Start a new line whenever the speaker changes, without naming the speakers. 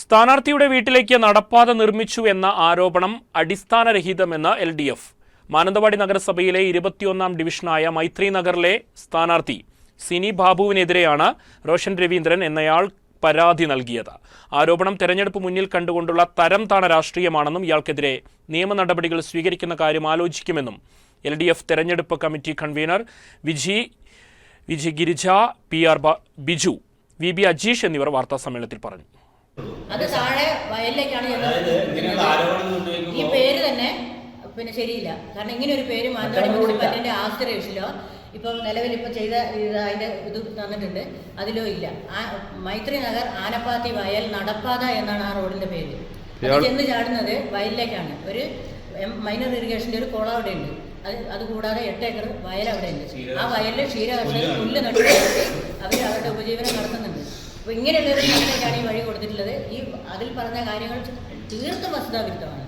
സ്ഥാനാർത്ഥിയുടെ വീട്ടിലേക്ക് നടപ്പാത നിർമ്മിച്ചു എന്ന ആരോപണം അടിസ്ഥാനരഹിതമെന്ന് എൽ ഡി എഫ്. മാനന്തവാടി നഗരസഭയിലെ ഇരുപത്തിയൊന്നാം ഡിവിഷനായ മൈത്രി നഗറിലെ സ്ഥാനാർത്ഥി സിനി ബാബുവിനെതിരെയാണ് റോഷൻ രവീന്ദ്രൻ എന്നയാൾ പരാതി നൽകിയത്. ആരോപണം തെരഞ്ഞെടുപ്പ് മുന്നിൽ കണ്ടുകൊണ്ടുള്ള തരം താണ രാഷ്ട്രീയമാണെന്നും ഇയാൾക്കെതിരെ നിയമ നടപടികൾ സ്വീകരിക്കുന്ന കാര്യം ആലോചിക്കുമെന്നും എൽ ഡി എഫ് തെരഞ്ഞെടുപ്പ് committee convener Viji Viji Girija P R Biju V B Ajeesh എന്നിവർ വാർത്താ സമ്മേളനത്തിൽ പറഞ്ഞു.
അത് താഴെ വയലിലേക്കാണ് ഈ പേര് തന്നെ പിന്നെ ശരിയില്ല. കാരണം ഇങ്ങനെ ഒരു പേര് മാനന്തവാടി മുനിസിപ്പാലിറ്റിന്റെ രജിസ്റ്ററിലോ ഇപ്പം നിലവിൽ ഇപ്പം ചെയ്ത ഇത് അതിന്റെ ഇത് തന്നിട്ടുണ്ട്. അതിലോ ഇല്ല. ആ മൈത്രി നഗർ ആനപ്പാത്തി വയൽ നടപ്പാത എന്നാണ് ആ റോഡിന്റെ പേര്. അത് ചെന്ന് ചാടുന്നത് വയലിലേക്കാണ്. ഒരു മൈനർ ഇറിഗേഷന്റെ ഒരു കുളം അവിടെ ഉണ്ട് അത് അതുകൂടാതെ എട്ട് ഏക്കർ വയൽ അവിടെ ഉണ്ട് ആ വയലിൽ ക്ഷീരകർഷകർ പുല്ല് നട്ടു അവർ അവരുടെ ഉപജീവനം നടത്തുന്നുണ്ട് അപ്പോൾ ഇങ്ങനെയുള്ള ഒരു ഈ വഴി കൊടുത്തിട്ടുള്ളത്. ഈ അതിൽ പറഞ്ഞ കാര്യങ്ങൾ തീർത്തും വസ്തുതാവിരുദ്ധമാണ്.